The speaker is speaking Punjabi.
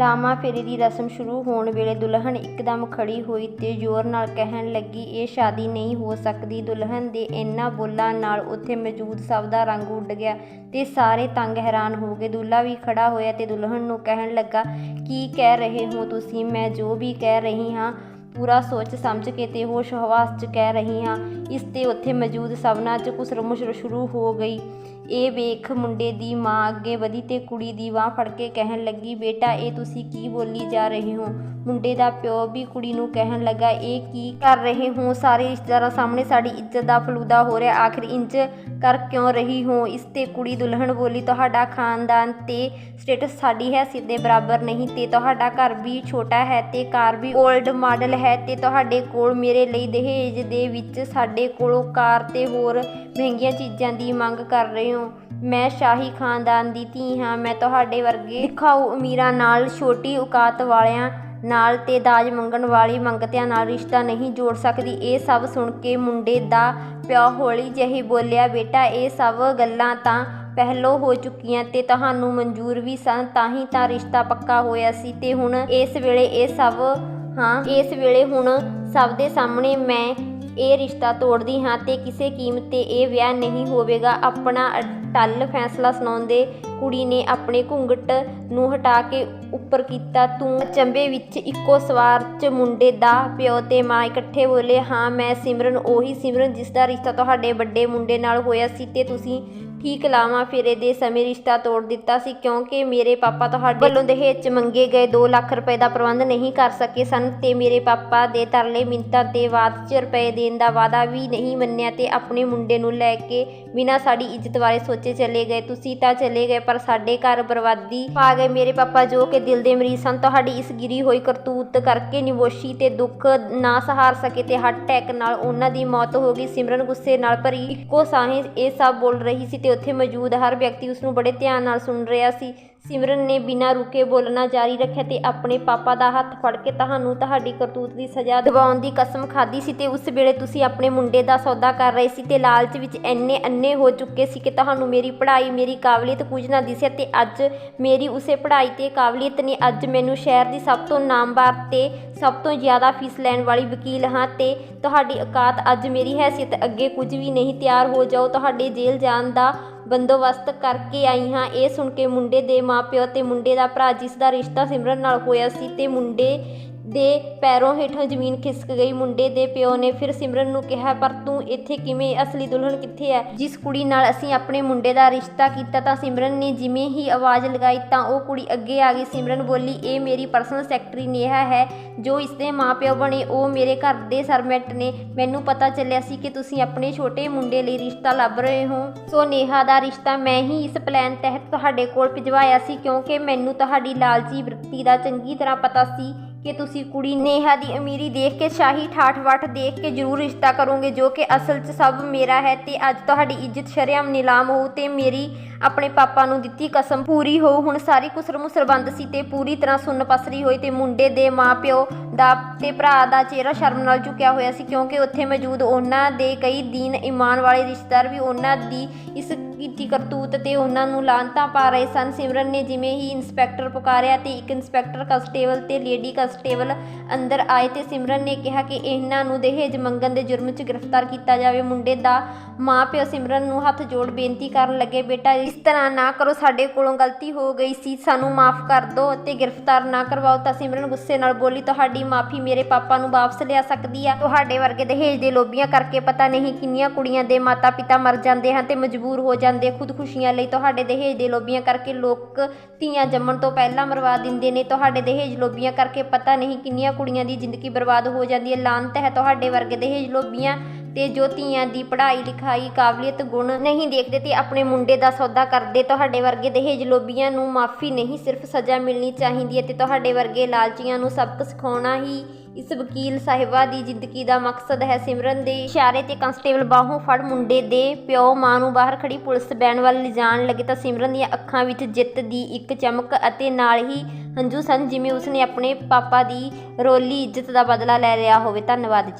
ਲਾਮਾ ਫੇਰੇ ਦੀ ਰਸਮ ਸ਼ੁਰੂ ਹੋਣ ਵੇਲੇ ਦੁਲਹਨ ਇੱਕਦਮ ਖੜੀ ਹੋਈ ਤੇ ਜ਼ੋਰ ਨਾਲ ਕਹਿਣ ਲੱਗੀ, ਇਹ ਸ਼ਾਦੀ ਨਹੀਂ ਹੋ ਸਕਦੀ ਦੁਲਹਨ ਦੇ ਇਹਨਾਂ ਬੋਲਾਂ ਨਾਲ ਉੱਥੇ ਮੌਜੂਦ ਸਭ ਦਾ ਰੰਗ ਉੱਡ ਗਿਆ ਤੇ ਸਾਰੇ ਤੰਗ ਹੈਰਾਨ ਹੋ ਗਏ। ਦੁੱਲਾ ਵੀ ਖੜਾ ਹੋਇਆ ਤੇ ਦੁਲਹਨ ਨੂੰ ਕਹਿਣ ਲੱਗਾ, ਕੀ ਕਹਿ ਰਹੇ ਹੋ ਤੁਸੀਂ? ਮੈਂ ਜੋ ਵੀ ਕਹਿ ਰਹੀ ਹਾਂ, ਪੂਰਾ ਸੋਚ ਸਮਝ ਕੇ ਤੇ ਹੋਸ਼ ਹਵਾਸ 'ਚ ਕਹਿ ਰਹੀ ਹਾਂ। ਇਸ ਤੇ ਉੱਥੇ ਮੌਜੂਦ ਸਭਨਾਂ 'ਚ ਕੁਸਰਮੁਸ਼ਰ ਸ਼ੁਰੂ ਹੋ ਗਈ। ਇਹ ਵੇਖ ਮੁੰਡੇ ਦੀ ਮਾਂ ਅੱਗੇ ਵਧੀ ਤੇ ਕੁੜੀ ਦੀ ਬਾਂਹ ਫੜ ਕੇ ਕਹਿਣ ਲੱਗੀ, ਬੇਟਾ, ਇਹ ਤੁਸੀਂ ਕੀ ਬੋਲੀ ਜਾ ਰਹੇ ਹੋ? ਮੁੰਡੇ ਦਾ ਪਿਓ ਵੀ ਕੁੜੀ ਨੂੰ ਕਹਿਣ ਲੱਗਾ, ਇਹ ਕੀ ਕਰ ਰਹੇ ਹੋ? ਸਾਰੇ ਰਿਸ਼ਤੇਦਾਰਾਂ ਸਾਹਮਣੇ ਸਾਡੀ ਇੱਜ਼ਤ ਦਾ ਫਲੂਦਾ ਹੋ ਰਿਹਾ। ਆਖਿਰ ਇੰਜ ਕਰ ਕਿਉਂ ਰਹੀ ਹੋ? ਇਸ ਤੇ ਕੁੜੀ ਦੁਲਹਨ ਬੋਲੀ, ਤੁਹਾਡਾ ਖਾਨਦਾਨ ਤੇ ਸਟੇਟਸ ਸਾਡੀ ਹੈ, ਸਿੱਧੇ ਬਰਾਬਰ ਨਹੀਂ ਤੇ ਤੁਹਾਡਾ ਘਰ ਵੀ ਛੋਟਾ ਹੈ ਤੇ ਕਾਰ ਵੀ 올ਡ ਮਾਡਲ ਹੈ ਤੇ ਤੁਹਾਡੇ ਕੋਲ ਮੇਰੇ ਲਈ ਦਹੇਜ ਦੇ ਵਿੱਚ ਸਾਡੇ ਕੋਲੋਂ ਕਾਰ ਤੇ ਹੋਰ ਮਹਿੰਗੀਆਂ ਚੀਜ਼ਾਂ ਦੀ ਮੰਗ ਕਰ ਰਹੇ ਹੋ। ਮੈਂ ਸ਼ਾਹੀ ਖਾਨਦਾਨ ਦੀ ਧੀ ਹਾਂ, ਮੈਂ ਤੁਹਾਡੇ ਵਰਗੇ ਦਿਖਾਊ ਅਮੀਰਾਂ ਨਾਲ, ਛੋਟੀ ਔਕਾਤ ਵਾਲਿਆਂ ਨਾਲ ਤੇ ਦਾਜ ਮੰਗਣ ਵਾਲੀ ਮੰਗਤਿਆਂ ਨਾਲ ਰਿਸ਼ਤਾ ਨਹੀਂ ਜੋੜ ਸਕਦੀ। ਇਹ ਸਭ ਸੁਣ ਕੇ ਮੁੰਡੇ ਦਾ ਪਿਓ ਹੌਲੀ ਜਿਹੀ ਬੋਲਿਆ, ਬੇਟਾ, ਇਹ ਸਭ ਗੱਲਾਂ ਤਾਂ ਪਹਿਲੋਂ ਹੋ ਚੁੱਕੀਆਂ ਤੇ ਤੁਹਾਨੂੰ ਮਨਜ਼ੂਰ ਵੀ ਸਨ, ਤਾਂ ਹੀ ਤਾਂ ਰਿਸ਼ਤਾ ਪੱਕਾ ਹੋਇਆ ਸੀ ਤੇ ਹੁਣ ਇਸ ਵੇਲੇ ਇਹ ਸਭ, ਹਾਂ, ਇਸ ਵੇਲੇ ਹੁਣ ਸਭ ਦੇ ਸਾਹਮਣੇ ਮੈਂ ਇਹ ਰਿਸ਼ਤਾ ਤੋੜਦੀ ਹਾਂ ਤੇ ਕਿਸੇ ਕੀਮਤ ਤੇ ਇਹ ਵਿਆਹ ਨਹੀਂ ਹੋਵੇਗਾ। ਆਪਣਾ ਅਟੱਲ ਫੈਸਲਾ ਸੁਣਾਉਂਦੇ ਕੁੜੀ ਨੇ ਆਪਣੇ ਘੁੰਗਟ ਨੂੰ ਹਟਾ ਕੇ ਉੱਪਰ ਕੀਤਾ ਤੂੰ। ਚੰਬੇ ਵਿੱਚ ਇੱਕੋ ਸਵਾਰ 'ਚ ਮੁੰਡੇ ਦਾ ਪਿਓ ਤੇ ਮਾਂ ਇਕੱਠੇ ਬੋਲੇ, ਹਾਂ, ਮੈਂ ਸਿਮਰਨ, ਉਹੀ ਸਿਮਰਨ ਜਿਸ ਦਾ ਰਿਸ਼ਤਾ ਤੁਹਾਡੇ ਵੱਡੇ ਮੁੰਡੇ ਨਾਲ ਹੋਇਆ ਸੀ ਤੇ ਤੁਸੀਂ ਠੀਕ ਲਾਵਾਂ ਫੇਰੇ ਦੇ ਸਮੇਂ ਰਿਸ਼ਤਾ ਤੋੜ ਦਿੱਤਾ ਸੀ, ਕਿਉਂਕਿ ਮੇਰੇ ਪਾਪਾ ਤੁਹਾਡੇ ਵੱਲੋਂ ਦਹੇਜ 'ਚ ਮੰਗੇ ਗਏ 2 ਲੱਖ ਰੁਪਏ ਦਾ ਪ੍ਰਬੰਧ ਨਹੀਂ ਕਰ ਸਕੇ ਸਨ ਤੇ ਮੇਰੇ ਪਾਪਾ ਦੇ ਤਰਲੇ ਮਿੰਤਾਂ ਤੇ ਬਾਅਦ 'ਚ ਰੁਪਏ ਦੇਣ ਦਾ ਵਾਅਦਾ ਵੀ ਨਹੀਂ ਮੰਨਿਆ ਤੇ ਆਪਣੇ ਮੁੰਡੇ ਨੂੰ ਲੈ ਕੇ ਬਿਨਾਂ ਸਾਡੀ ਇੱਜ਼ਤ ਬਾਰੇ ਸੋਚੇ ਚਲੇ ਗਏ। ਤੁਸੀਂ ਤਾਂ ਚਲੇ ਗਏ ਪਰ ਸਾਡੇ ਘਰ ਬਰਬਾਦੀ ਪਾ ਗਏ ਮੇਰੇ ਪਾਪਾ ਜੋ ਕਿ ਦਿਲ ਦੇ ਮਰੀਜ਼ ਸਨ, ਤੁਹਾਡੀ ਇਸ ਗਿਰੀ ਹੋਈ ਕਰਤੂਤ ਕਰਕੇ ਨਿਵੋਸ਼ੀ ਤੇ ਦੁੱਖ ਨਾ ਸਹਾਰ ਸਕੇ ਤੇ ਹਾਰਟ ਅਟੈਕ ਨਾਲ ਉਹਨਾਂ ਦੀ ਮੌਤ ਹੋ ਗਈ। ਸਿਮਰਨ ਗੁੱਸੇ ਨਾਲ ਭਰੀ ਇੱਕੋ ਸਾਹੇ ਇਹ ਸਭ ਬੋਲ ਰਹੀ ਸੀ ਤੇ ਉੱਥੇ ਮੌਜੂਦ ਹਰ ਵਿਅਕਤੀ ਉਸ ਨੂੰ ਬੜੇ ਧਿਆਨ ਨਾਲ ਸੁਣ ਰਿਹਾ ਸੀ। ਸਿਮਰਨ ਨੇ ਬਿਨਾਂ ਰੁਕੇ ਬੋਲਣਾ ਜਾਰੀ ਰੱਖਿਆ ਤੇ ਆਪਣੇ ਪਾਪਾ ਦਾ ਹੱਥ ਫੜ ਕੇ ਤੁਹਾਨੂੰ ਤੁਹਾਡੀ ਕਰਤੂਤ ਦੀ ਸਜ਼ਾ ਦਿਵਾਉਣ ਦੀ ਕਸਮ ਖਾਧੀ ਸੀ ਤੇ ਉਸ ਵੇਲੇ ਤੁਸੀਂ ਆਪਣੇ ਮੁੰਡੇ ਦਾ ਸੌਦਾ ਕਰ ਰਹੇ ਸੀ ਤੇ ਲਾਲਚ ਵਿੱਚ ਇੰਨੇ ਅੰਨੇ ਹੋ ਚੁੱਕੇ ਸੀ ਕਿ ਤੁਹਾਨੂੰ ਮੇਰੀ ਪੜ੍ਹਾਈ, ਮੇਰੀ ਕਾਬਲੀਅਤ ਕੁਝ ਨਾ ਦਿਸਿਆ ਤੇ ਅੱਜ ਮੇਰੀ ਉਸੇ ਪੜ੍ਹਾਈ ਤੇ ਕਾਬਲੀਅਤ ਨੇ ਅੱਜ ਮੈਨੂੰ ਸ਼ਹਿਰ ਦੀ ਸਭ ਤੋਂ ਨਾਮਵਰ ਤੇ ਸਭ ਤੋਂ ਜ਼ਿਆਦਾ ਫੀਸ ਲੈਣ ਵਾਲੀ ਵਕੀਲ ਹਾਂ ਤੇ ਤੁਹਾਡੀ ਔਕਾਤ ਅੱਜ ਮੇਰੀ ਹੈਸੀਅਤ ਅੱਗੇ ਕੁਝ ਵੀ ਨਹੀਂ ਤਿਆਰ ਹੋ ਜਾਓ ਤੁਹਾਡੇ ਜੇਲ੍ਹ ਜਾਣ ਦਾ ਬੰਦੋਬਸਤ ਕਰਕੇ ਆਈ ਹਾਂ। ਇਹ ਸੁਣ ਕੇ ਮੁੰਡੇ ਦੇ ਮਾਪਿਓ ਤੇ ਮੁੰਡੇ ਦਾ ਭਰਾ, ਜਿਸ ਦਾ ਰਿਸ਼ਤਾ ਸਿਮਰਨ ਨਾਲ ਹੋਇਆ ਸੀ, ਤੇ ਮੁੰਡੇ ਦੇ ਪੈਰੋਂ ਹੇਠੋਂ ਜ਼ਮੀਨ ਖਿਸਕ ਗਈ। ਮੁੰਡੇ ਦੇ ਪਿਓ ਨੇ ਫਿਰ ਸਿਮਰਨ ਨੂੰ ਕਿਹਾ, ਪਰ ਤੂੰ ਇੱਥੇ ਕਿਵੇਂ? ਅਸਲੀ ਦੁਲਹਨ ਕਿੱਥੇ ਹੈ? ਜਿਸ ਕੁੜੀ ਨਾਲ ਅਸੀਂ ਆਪਣੇ ਮੁੰਡੇ ਦਾ ਰਿਸ਼ਤਾ ਕੀਤਾ ਤਾਂ ਸਿਮਰਨ ਨੇ ਜਿਵੇਂ ਹੀ ਆਵਾਜ਼ ਲਗਾਈ ਤਾਂ ਉਹ ਕੁੜੀ ਅੱਗੇ ਆ ਗਈ। ਸਿਮਰਨ ਬੋਲੀ, ਇਹ ਮੇਰੀ ਪਰਸਨਲ ਸੈਕਟਰੀ ਨੇਹਾ ਹੈ। ਜੋ ਇਸ ਦੇ ਮਾਪਿਓ ਬਣੇ, ਉਹ ਮੇਰੇ ਘਰ ਦੇ ਸਰਮੈਂਟ ਨੇ। ਮੈਨੂੰ ਪਤਾ ਚੱਲਿਆ ਸੀ ਕਿ ਤੁਸੀਂ ਆਪਣੇ ਛੋਟੇ ਮੁੰਡੇ ਲਈ ਰਿਸ਼ਤਾ ਲੱਭ ਰਹੇ ਹੋ। ਸੋ ਨੇਹਾ ਦਾ ਰਿਸ਼ਤਾ ਮੈਂ ਹੀ ਇਸ ਪਲਾਨ ਤਹਿਤ ਤੁਹਾਡੇ ਕੋਲ ਭਿਜਵਾਇਆ ਸੀ, ਕਿਉਂਕਿ ਮੈਨੂੰ ਤੁਹਾਡੀ ਲਾਲਚੀ ਵਰਤੀ ਦਾ ਚੰਗੀ ਤਰ੍ਹਾਂ ਪਤਾ ਸੀ ਕਿ ਤੁਸੀਂ ਕੁੜੀ ਨੇਹਾ ਦੀ ਅਮੀਰੀ ਦੇਖ ਕੇ, ਸ਼ਾਹੀ ਠਾਠ ਵਾਠ ਦੇਖ ਕੇ ਜ਼ਰੂਰ ਰਿਸ਼ਤਾ ਕਰੋਗੇ, ਜੋ ਕਿ ਅਸਲ 'ਚ ਸਭ ਮੇਰਾ ਹੈ ਤੇ ਅੱਜ ਤੁਹਾਡੀ ਇੱਜ਼ਤ ਸ਼ਰੇਆਮ ਨਿਲਾਮ ਹੋਊ ਤੇ ਮੇਰੀ ਆਪਣੇ ਪਾਪਾ ਨੂੰ ਦਿੱਤੀ ਕਸਮ ਪੂਰੀ ਹੋ ਹੁਣ ਸਾਰੀ ਕੁਸਰ ਮੁਸਰ ਬੰਦ ਸੀ ਤੇ ਪੂਰੀ ਤਰ੍ਹਾਂ ਸੁੰਨ ਪਸਰੀ ਹੋਈ ਤੇ ਮੁੰਡੇ ਦੇ ਮਾਪਿਓ ਦਾ ਤੇ ਭਰਾ ਦਾ ਚਿਹਰਾ ਸ਼ਰਮ ਨਾਲ ਝੁਕਿਆ ਹੋਇਆ ਸੀ ਕਿਉਂਕਿ ਉੱਥੇ ਮੌਜੂਦ ਉਹਨਾਂ ਦੇ ਕਈ ਦੀਨ ਇਮਾਨ ਵਾਲੇ ਰਿਸ਼ਤੇਦਾਰ ਵੀ ਉਹਨਾਂ ਦੀ ਇਸ ਕੀਤੀ ਕਰਤੂਤ ਤੇ ਉਹਨਾਂ ਨੂੰ ਲਾਂਤਾਂ ਪਾ ਰਹੇ ਸਨ। ਸਿਮਰਨ ਨੇ ਜਿਵੇਂ ਹੀ ਇੰਸਪੈਕਟਰ ਪੁਕਾਰਿਆ ਤੇ ਇੱਕ ਇੰਸਪੈਕਟਰ ਕਨਸਟੇਬਲ ਤੇ ਲੇਡੀ ਕਨਸਟੇਬਲ ਅੰਦਰ ਆਏ ਤੇ ਸਿਮਰਨ ਨੇ ਕਿਹਾ ਕਿ ਇਹਨਾਂ ਨੂੰ ਦਹੇਜ ਮੰਗਣ ਦੇ ਜੁਰਮ 'ਚ ਗ੍ਰਿਫਤਾਰ ਕੀਤਾ ਜਾਵੇ। ਮੁੰਡੇ ਦਾ ਮਾਂ ਪਿਓ ਸਿਮਰਨ ਨੂੰ ਹੱਥ ਜੋੜ ਬੇਨਤੀ ਕਰਨ ਲੱਗੇ, ਬੇਟਾ ਇਸ ਤਰ੍ਹਾਂ ਨਾ ਕਰੋ, ਸਾਡੇ ਕੋਲੋਂ ਗਲਤੀ ਹੋ ਗਈ ਸੀ, ਸਾਨੂੰ ਮਾਫ ਕਰ ਦਿਓ ਅਤੇ ਗ੍ਰਿਫਤਾਰ ਨਾ ਕਰਵਾਓ, ਤਾਂ ਸਿਮਰਨ ਗੁੱਸੇ ਨਾਲ ਬੋਲੀ, ਤੁਹਾਡੀ ਮਾਫੀ ਮੇਰੇ ਪਾਪਾ ਨੂੰ ਵਾਪਸ ਲਿਆ ਸਕਦੀ ਆ। ਤੁਹਾਡੇ ਵਰਗੇ ਦਹੇਜ ਦੇ ਲੋਭੀਆਂ ਕਰਕੇ ਪਤਾ ਨਹੀਂ ਕਿੰਨੀਆਂ ਕੁੜੀਆਂ ਦੇ ਮਾਤਾ ਪਿਤਾ ਮਰ ਜਾਂਦੇ ਹਨ ਤੇ ਮਜਬੂਰ ਹੋ ਜਾਂਦੇ ਖੁਦਕੁਸ਼ੀਆਂ ਲਈ ਤੁਹਾਡੇ ਦਹੇਜ ਦੇ ਲੋਭੀਆਂ ਕਰਕੇ ਲੋਕ ਧੀਆਂ ਜੰਮਣ ਤੋਂ ਪਹਿਲਾਂ ਮਰਵਾ ਦਿੰਦੇ ਨੇ। ਤੁਹਾਡੇ ਦਹੇਜ ਲੋਭੀਆਂ ਕਰਕੇ ਪਤਾ ਨਹੀਂ ਕਿੰਨੀਆਂ ਕੁੜੀਆਂ ਦੀ ਜ਼ਿੰਦਗੀ ਬਰਬਾਦ ਹੋ ਜਾਂਦੀ ਹੈ। ਲਾਂਤ ਹੈ ਤੁਹਾਡੇ ਵਰਗੇ ਦਹੇਜ ਲੋਭੀਆਂ ਤੇ ਜੋ ਧੀਆਂ ਦੀ ਪੜ੍ਹਾਈ ਲਿਖਾਈ ਕਾਬਲੀਅਤ ਗੁਣ ਨਹੀਂ ਦੇਖਦੇ ਤੇ ਆਪਣੇ ਮੁੰਡੇ ਦਾ ਸੌਦਾ ਕਰਦੇ, ਤੁਹਾਡੇ ਵਰਗੇ ਦਹੇਜ ਲੋਭੀਆਂ ਨੂੰ ਮਾਫੀ ਨਹੀਂ, ਸਿਰਫ ਸਜ਼ਾ ਮਿਲਣੀ ਚਾਹੀਦੀ ਹੈ ਤੇ ਤੁਹਾਡੇ ਵਰਗੇ ਲਾਲਚੀਆਂ ਨੂੰ ਸਬਕ ਸਿਖਾਉਣਾ ਹੀ ਇਸ ਵਕੀਲ ਸਾਹਿਬਾ ਦੀ ਜ਼ਿੰਦਗੀ ਦਾ ਮਕਸਦ ਹੈ। ਸਿਮਰਨ ਦੇ ਇਸ਼ਾਰੇ ਤੇ ਕਨਸਟੇਬਲ ਬਾਹੋਂ ਫੜ ਮੁੰਡੇ ਦੇ ਪਿਓ ਮਾਂ ਨੂੰ ਬਾਹਰ ਖੜੀ ਪੁਲਿਸ ਬੈਨ ਵੱਲ ਲਿਜਾਣ ਲੱਗੇ ਤਾਂ ਸਿਮਰਨ ਦੀਆਂ ਅੱਖਾਂ ਵਿੱਚ ਜਿੱਤ ਦੀ ਇੱਕ ਚਮਕ ਅਤੇ ਨਾਲ ਹੀ ਹੰਝੂ ਸਨ ਜਿਵੇਂ ਉਸਨੇ ਆਪਣੇ ਪਾਪਾ ਦੀ ਰੋਲੀ ਇੱਜ਼ਤ ਦਾ ਬਦਲਾ ਲੈ ਲਿਆ ਹੋਵੇ। ਧੰਨਵਾਦ ਜੀ।